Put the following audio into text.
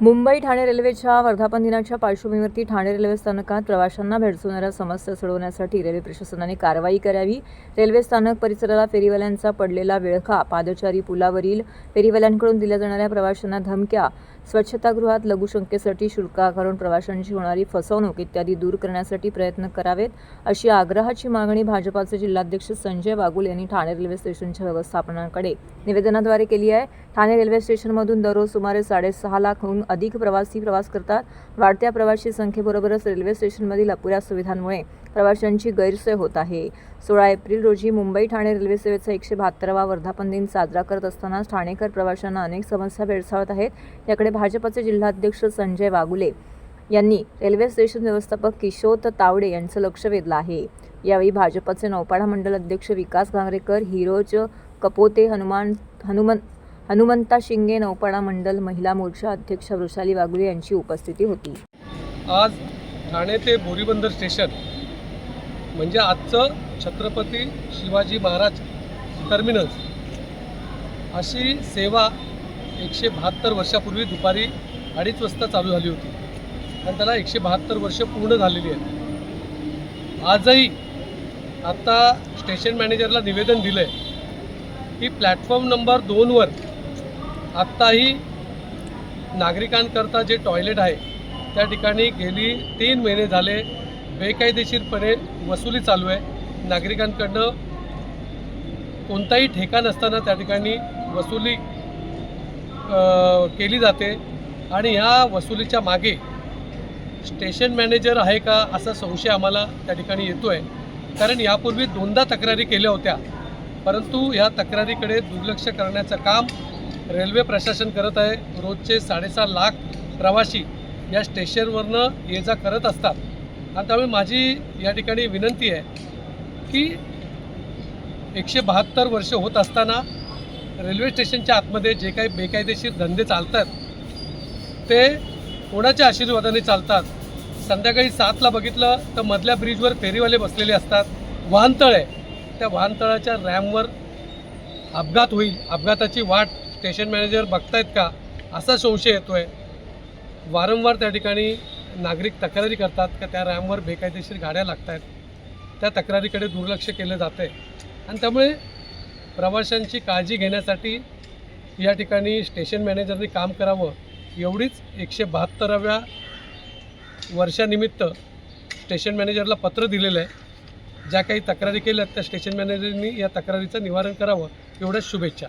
मुंबई ठाणे रेल्वेच्या वर्धापन दिनाच्या पार्श्वभूमीवरती ठाणे रेल्वे स्थानकात प्रवाशांना भेडसवणाऱ्या समस्या सोडवण्यासाठी रेल्वे प्रशासनाने कारवाई करावी. रेल्वे स्थानक परिसराला फेरीवाल्यांचा पडलेला विळखा पादचारी पुलावरील फेरीवाल्यांकडून दिल्या जाणाऱ्या प्रवाशांना धमक्या. स्वच्छतागृहात लघुशंकेसाठी शुल्क आकारून प्रवाशांची होणारी फसवणूक इत्यादी दूर करण्यासाठी प्रयत्न करावेत अशी आग्रहाची मागणी भाजपाचे जिल्हाध्यक्ष संजय बागुल यांनी ठाणे रेल्वे स्टेशनच्या व्यवस्थापनाकडे निवेदनाद्वारे केली आहे. ठाणे रेल्वे स्टेशनमधून दररोज सुमारे साडेसहा लाखहून अधिक प्रवासी प्रवास करतात. वाढत्या प्रवासी संख्येबरोबरच रेल्वे स्टेशनमधील अपुऱ्या सुविधांमुळे प्रवाशांची गैरसोय होत आहे. सोळा एप्रिल रोजी मुंबई ठाणे रेल्वे सेवेचा एकशे बहात्तरावा वर्धापन दिन साजरा करत असताना ठाणेकर प्रवाशांना अनेक समस्या भेडसावत आहेत. याकडे भाजपचे जिल्हाध्यक्ष संजय वागुले यांनी रेल्वे स्टेशन व्यवस्थापक किशोर तावडे यांचं लक्ष वेधलं आहे. यावेळी भाजपचे नौपाडा मंडल अध्यक्ष विकास घांगरेकर हिरोज कपोते हनुमान हनुमन हनुमंता शिंगे नौपाडा मंडल महिला मोर्चा अध्यक्ष वृषाली वागुले यांची उपस्थिती होती. आज ठाणे ते बोरीबंदर स्टेशन म्हणजे आजचं छत्रपती शिवाजी महाराज टर्मिनस अशी सेवा एकशे बहात्तर वर्षापूर्वी दुपारी अडीच वाजता चालू झाली होती. आणि त्याला एकशे बहात्तर वर्ष पूर्ण झालेली आहेत. आजही आता स्टेशन मॅनेजरला निवेदन दिलं आहे की प्लॅटफॉर्म नंबर दोनवर आत्ताही नागरिकांकरता जे टॉयलेट आहे त्या ठिकाणी गेली तीन महिने झाले बेकायदेशीरपणे वसुली चालू आहे. नागरिकांकडनं कोणताही ठेका नसताना त्या ठिकाणी वसुली केली जाते. आणि ह्या वसुलीच्या मागे स्टेशन मॅनेजर आहे का असा संशय आम्हाला त्या ठिकाणी येतो आहे कारण यापूर्वी दोनदा तक्रारी केल्या होत्या. परंतु या तक्रारीकडे दुर्लक्ष करण्याचं काम रेल्वे प्रशासन करत आहे. रोजचे साडेसहा लाख प्रवासी या स्टेशनवरनं ये जा करत असतात. आणि त्यामुळे माझी या ठिकाणी विनंती आहे की एकशे बहात्तर वर्ष होत असताना रेल्वे स्टेशनच्या आतमध्ये जे काही बेकायदेशीर धंदे चालतात ते कोणाच्या आशीर्वादाने चालतात? संध्याकाळी सातला बघितलं तर मधल्या ब्रिजवर फेरीवाले बसलेले असतात. वाहनतळ. आहे त्या वाहनतळाच्या रॅमवर अपघात होईल. अपघाताची वाट स्टेशन मॅनेजर बघतायत का? असा संशय येतो आहे वारंवार त्या ठिकाणी नागरिक तक्रारी करतात का? त्या रॅमवर बेकायदेशीर गाड्या लागत आहेत त्या तक्रारीकडे दुर्लक्ष केलं जातं आहे आणि त्यामुळे प्रवाशांची काळजी घेण्यासाठी या ठिकाणी स्टेशन मॅनेजरने काम करावं एवढीच एकशे बहात्तराव्या वर्षानिमित्त स्टेशन मॅनेजरला पत्र दिलेलं आहे. ज्या काही तक्रारी केल्या त्या स्टेशन मॅनेजरनी या तक्रारीचं निवारण करावं. एवढ्याच शुभेच्छा.